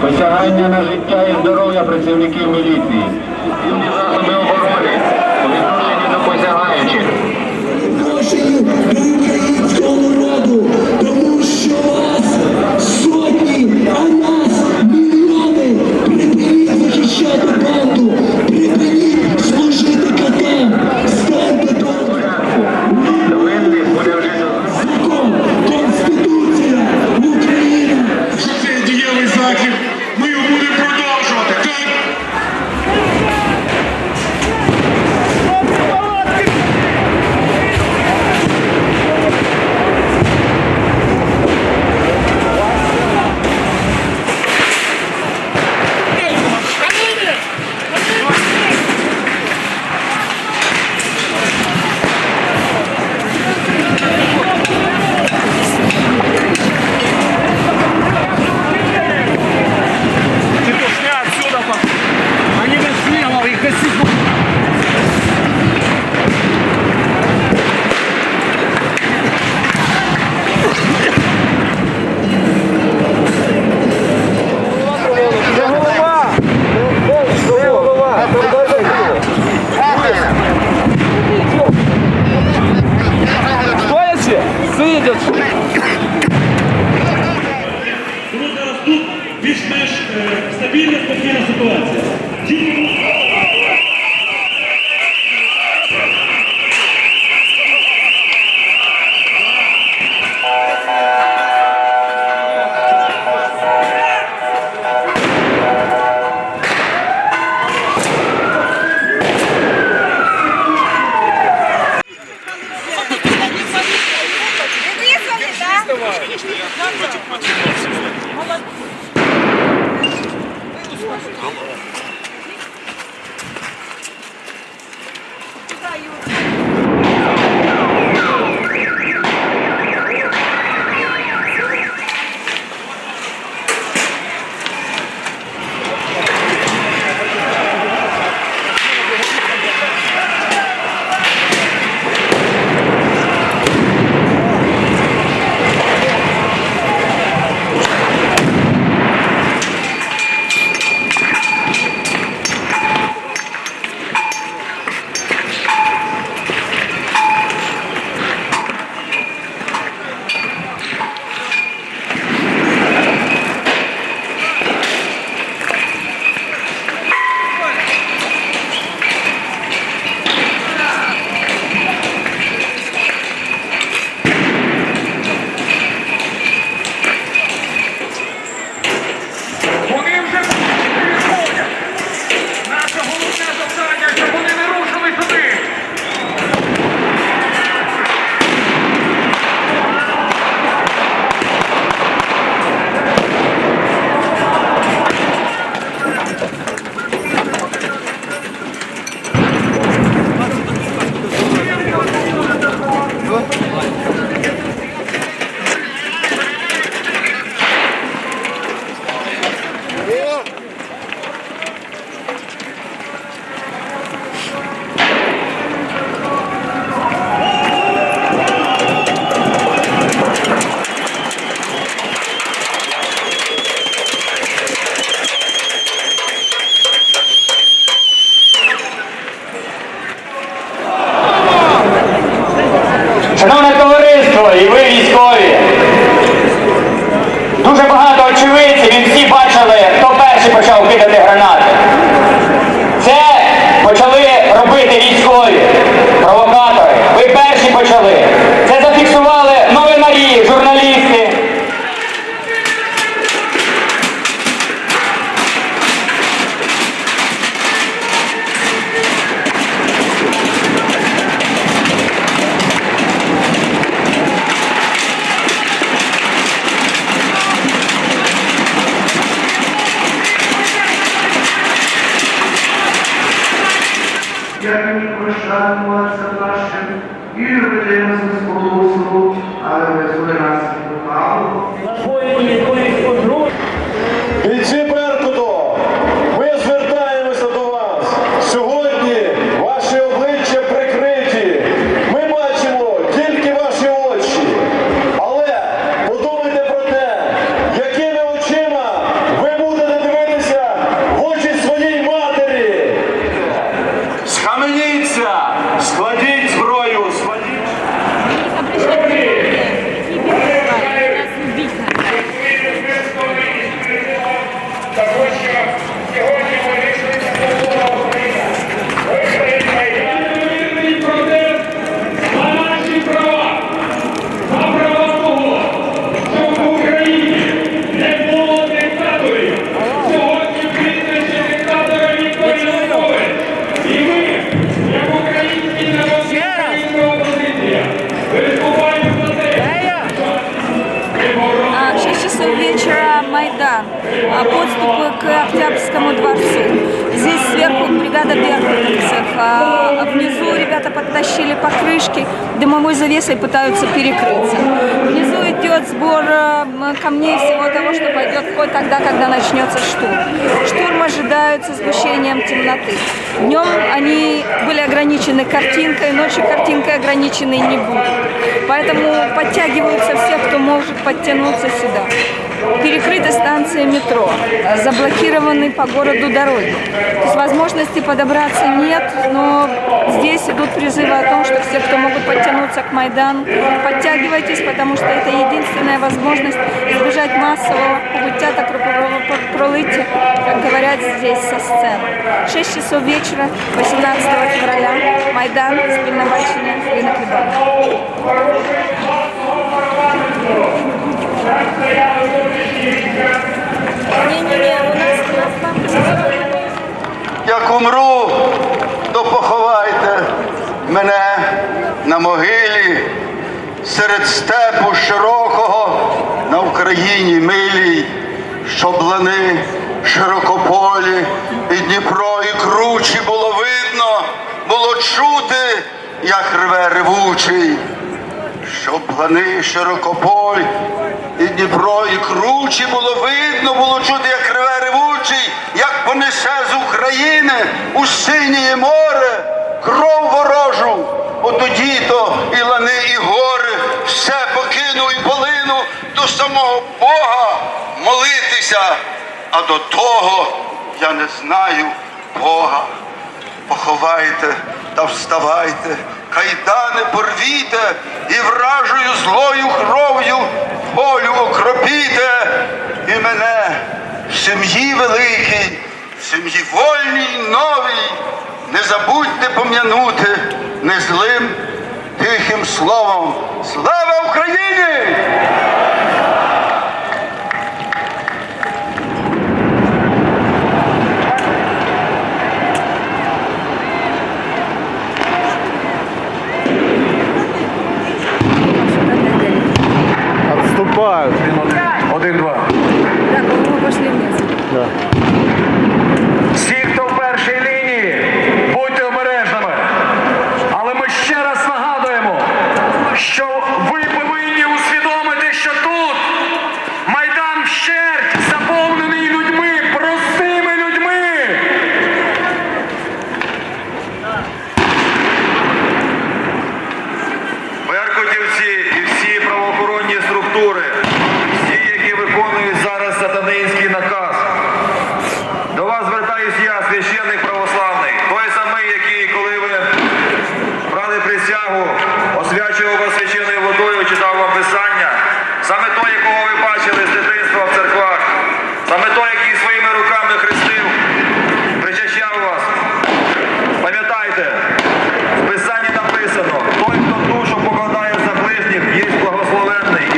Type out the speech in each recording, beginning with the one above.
посягання на життя і здоров'я працівників міліції, заходи оборони, відношення до посягаючих. Bravo. E подступы к Октябрьскому дворцу. Здесь сверху бригада Беркутовцев. А внизу ребята подтащили покрышки, дымовой завесой пытаются перекрыться. Внизу идет сбор э, камней всего того, что пойдет хоть тогда, когда начнется штурм. Штурм ожидают с сгущением темноты. Днем они были ограничены картинкой, ночью картинкой ограничены не будут. Поэтому подтягиваются все, кто может подтянуться сюда. Перекрыты станции метро, заблокированы по городу дороги. То есть возможности подобраться нет, но здесь идут призывы о том, что все, кто могут подтянуться к Майдану, подтягивайтесь, потому что это единственная возможность избежать массового путята кругового пролытия, как говорят здесь со сцены. 6 часов вечера, 18 февраля, Майдан, нас, у нас там... Як умру, мене на могилі серед степу широкого на Україні милій, щоб лани широкополі і Дніпро і кручі було видно, було чути, як рве ревучий. Щоб лани широкополь і Дніпро, і кручі було видно, було чути, як реве ревучий, як понесе з України у синє море кров ворожу. От тоді то і лани, і гори, все покину і полину до самого Бога молитися, а до того я не знаю Бога поховайте та вставайте, кайдани порвіте і вражою злою кров'ю волю окропіте, і мене в сім'ї великій, в сім'ї вольній новій, не забудьте пом'янути незлим тихим словом. Слава Україні!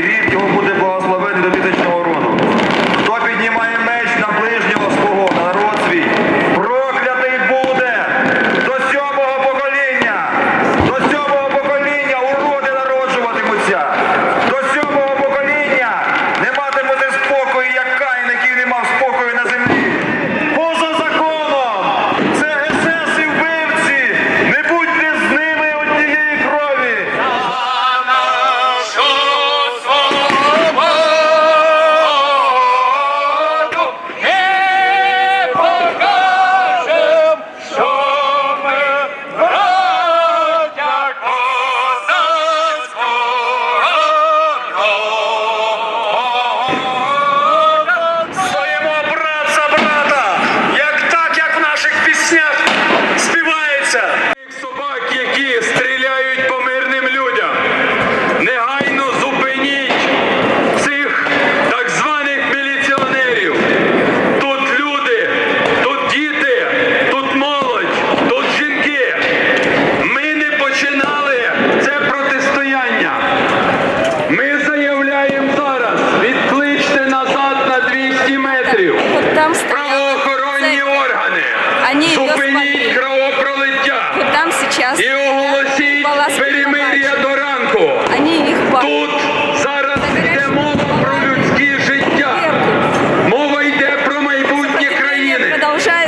querido 高山